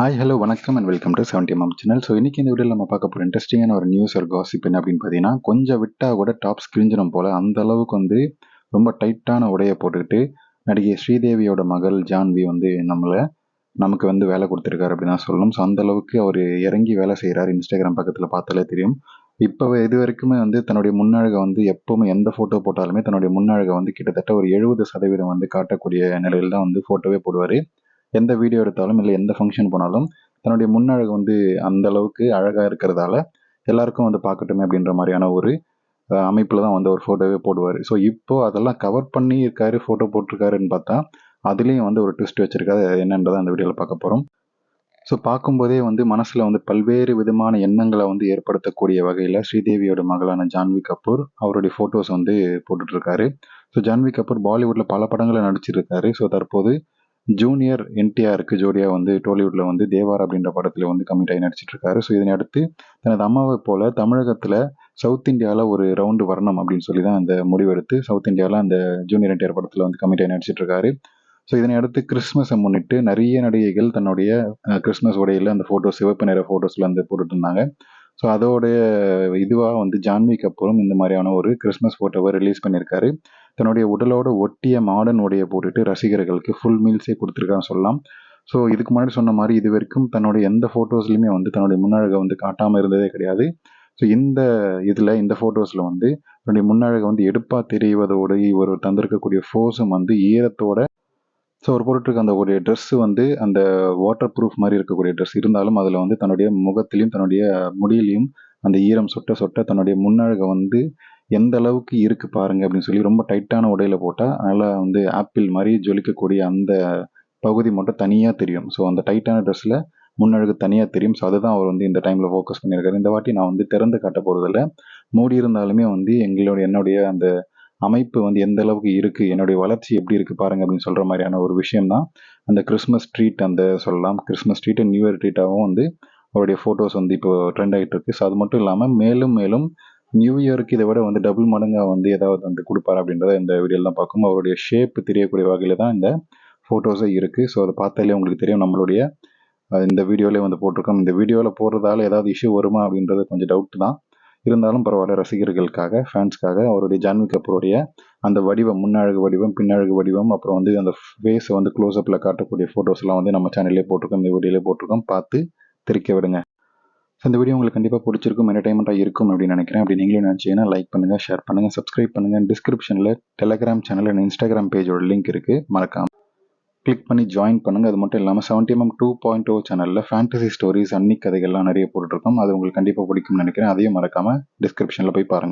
Hi hello வணக்கம் and welcome to seventy MM channel so இன்றைக்கி இந்த வீடியோவில் நம்ம பார்க்க போகிற இன்ட்ரெஸ்டிங்கான ஒரு நியூஸ் ஒரு காசிப் என்ன அப்படின்னு பார்த்தீங்கன்னா கொஞ்சம் விட்டால் கூட டாப் ஸ்கிரிஞ்சிடும் போல் அந்த அளவுக்கு வந்து ரொம்ப டைட்டான உடையை போட்டுக்கிட்டு நடிகை ஸ்ரீதேவியோட மகள் ஜான்வி வந்து நம்மளை நமக்கு வந்து வேலை கொடுத்துருக்காரு அப்படின்னு தான் சொல்லணும். ஸோ அந்தளவுக்கு அவர் இறங்கி வேலை செய்கிறார் இன்ஸ்டாகிராம் பக்கத்தில் பார்த்தாலே தெரியும். இப்போ இது வரைக்குமே வந்து தன்னுடைய முன்னழகை வந்து எப்போவுமே எந்த ஃபோட்டோ போட்டாலுமே தன்னுடைய முன்னழகை வந்து கிட்டத்தட்ட ஒரு எழுபது சதவீதம் வந்து காட்டக்கூடிய நிலையில் தான் வந்து ஃபோட்டோவே போடுவார். எந்த வீடியோ எடுத்தாலும் இல்லை எந்த ஃபங்க்ஷன் போனாலும் தன்னுடைய முன்னழகு வந்து அந்த அளவுக்கு அழகாக இருக்கிறதால எல்லாருக்கும் வந்து பார்க்கட்டுமே அப்படின்ற மாதிரியான ஒரு அமைப்பில் தான் வந்து ஒரு ஃபோட்டோவே போடுவார். ஸோ இப்போ அதெல்லாம் கவர் பண்ணி இருக்காரு ஃபோட்டோ போட்டிருக்காருன்னு பார்த்தா அதுலேயும் வந்து ஒரு ட்விஸ்ட் வச்சிருக்காரு. என்னன்றதை அந்த வீடியோவில் பார்க்க போகிறோம் ஸோ பார்க்கும்போதே வந்து மனசில் வந்து பல்வேறு விதமான எண்ணங்களை வந்து ஏற்படுத்தக்கூடிய வகையில் ஸ்ரீதேவியோட மகளான ஜான்வி கபூர் அவருடைய ஃபோட்டோஸ் வந்து போட்டுட்ருக்காரு ஸோ ஜான்வி கபூர் பாலிவுட்டில் பல படங்களை நடிச்சிருக்காரு. ஸோ தற்போது ஜூனியர் என்டிஆருக்கு ஜோடியாக வந்து டோலிவுட்டில் வந்து தேவார் அப்படின்ற படத்தில் வந்து கம்மிட் ஆகி நடிச்சிட்டு இருக்காரு ஸோ இதனை அடுத்து தனது அம்மாவை போல தமிழகத்தில் சவுத் இந்தியாவில் ஒரு ரவுண்டு வரணும் அப்படின்னு சொல்லி தான் அந்த முடிவெடுத்து சவுத் இந்தியாவில் அந்த ஜூனியர் என்டிஆர் படத்தில் வந்து கம்மிட் ஆகி நடிச்சிட்டு இருக்காரு ஸோ இதனை அடுத்து கிறிஸ்மஸை முன்னிட்டு நிறைய நடிகைகள் தன்னுடைய கிறிஸ்மஸ் உடையில் அந்த ஃபோட்டோஸ் சிவப்பு நிற ஃபோட்டோஸில் வந்து போட்டுட்டு இருந்தாங்க ஸோ அதோடைய இதுவாக வந்து ஜான்வி கபூரும் இந்த மாதிரியான ஒரு கிறிஸ்மஸ் ஃபோட்டோவை ரிலீஸ் பண்ணியிருக்காரு. தன்னுடைய உடலோட ஒட்டிய மாடன் உடைய போட்டுட்டு ரசிகர்களுக்கு ஃபுல் மீல்ஸே கொடுத்துருக்கான்னு சொல்லலாம். ஸோ இதுக்கு முன்னாடி சொன்ன மாதிரி இது வரைக்கும் தன்னுடைய எந்த ஃபோட்டோஸ்லையுமே வந்து தன்னுடைய முன்னழகை வந்து காட்டாமல் இருந்ததே கிடையாது. ஸோ இந்த இதில் இந்த ஃபோட்டோஸில் வந்து தன்னுடைய முன்னழகை வந்து எடுப்பாக தெரிவதோடு இவர் தந்திருக்கக்கூடிய ஃபோர்ஸும் வந்து ஈரத்தோட ஸோ ஒரு போட்டுருக்க அந்த ஒரு ட்ரெஸ்ஸு வந்து அந்த வாட்டர் ப்ரூஃப் மாதிரி இருக்கக்கூடிய ட்ரெஸ் இருந்தாலும் அதில் வந்து தன்னுடைய முகத்திலையும் தன்னுடைய முடியிலையும் அந்த ஈரம் சொட்ட சொட்ட தன்னுடைய முன்னழகை வந்து எந்த அளவுக்கு இருக்கு பாருங்க அப்படின்னு சொல்லி ரொம்ப டைட்டான உடையில போட்டால் நல்லா வந்து ஆப்பிள் மாதிரி ஜொலிக்கக்கூடிய அந்த பகுதி மட்டும் தனியாக தெரியும். ஸோ அந்த டைட்டான ட்ரெஸ்ஸில் முன்னழகு தனியாக தெரியும். ஸோ அதுதான் அவர் வந்து இந்த டைமில் ஃபோக்கஸ் பண்ணியிருக்காரு. இந்த வாட்டி நான் வந்து திறந்து காட்ட போகிறதில்ல மூடி இருந்தாலுமே வந்து எங்களுடைய என்னுடைய அந்த அமைப்பு வந்து எந்த அளவுக்கு இருக்குது என்னுடைய வளர்ச்சி எப்படி இருக்குது பாருங்க அப்படின்னு சொல்கிற மாதிரியான ஒரு விஷயம் தான் அந்த கிறிஸ்மஸ் ட்ரீட் அந்த சொல்லலாம். கிறிஸ்மஸ் ட்ரீட் நியூ இயர் ட்ரீட்டாகவும் வந்து அவருடைய ஃபோட்டோஸ் வந்து இப்போ ட்ரெண்ட் ஆகிட்டு இருக்கு. ஸோ அது மட்டும் இல்லாமல் மேலும் மேலும் நியூ இயருக்கு இதை விட வந்து டபுள் மடங்காக வந்து ஏதாவது வந்து கொடுப்பாரு அப்படின்றத இந்த வீடியோலாம் தான் பார்க்கும் அவருடைய ஷேப் தெரியக்கூடிய வகையில் தான் இந்த ஃபோட்டோஸே இருக்குது ஸோ அதை பார்த்தாலே உங்களுக்கு தெரியும் நம்மளுடைய இந்த வீடியோலேயே வந்து போட்டிருக்கோம். இந்த வீடியோவில் போடுறதால ஏதாவது இஷ்யூ வருமா அப்படின்றது கொஞ்சம் டவுட் தான். இருந்தாலும் பரவாயில்ல ரசிகர்களுக்காக ஃபேன்ஸ்க்காக அவருடைய ஜான்வி கபூருடைய அந்த வடிவம் முன்னழகு வடிவம் பின்னழகு வடிவம் அப்புறம் வந்து அந்த ஃபேஸை வந்து க்ளோஸ்அப்பில் காட்டக்கூடிய ஃபோட்டோஸ்லாம் வந்து நம்ம சேனல்லே போட்டிருக்கோம். இந்த வீடியோலேயே போட்டிருக்கோம். பார்த்து தெரிக்க விடுங்க. ஸோ இந்த வீடியோ உங்களுக்கு கண்டிப்பாக பிடிச்சிருக்கும் என்டர்டைன்மெண்ட்டாக இருக்கும் அப்படின்னு நினைக்கிறேன். அப்படி நீங்களும் நினச்சிங்கன்னா லைக் பண்ணுங்கள் ஷேர் பண்ணுங்கள் சப்ஸ்கிரைப் பண்ணுங்கள் டிஸ்கிரிப்ஷனில் டெலகிராம் சேனல் அண்ட் இன்ஸ்டாகிராம் பேஜோட லிங்க் இருக்குது மறக்காமல் கிளிக் பண்ணி ஜாயின் பண்ணுங்கள் அது மட்டும் இல்லாமல் seventy M two point O சேனலில் ஃபேண்டசி ஸ்டோரிஸ் அன்னி கதைகள்லாம் நிறைய போட்டுருக்கோம் அது உங்களுக்கு கண்டிப்பாக பிடிக்கும்னு நினைக்கிறேன். அதையும் மறக்காமல் டிஸ்கிரிப்ஷனில் போய் பாருங்கள்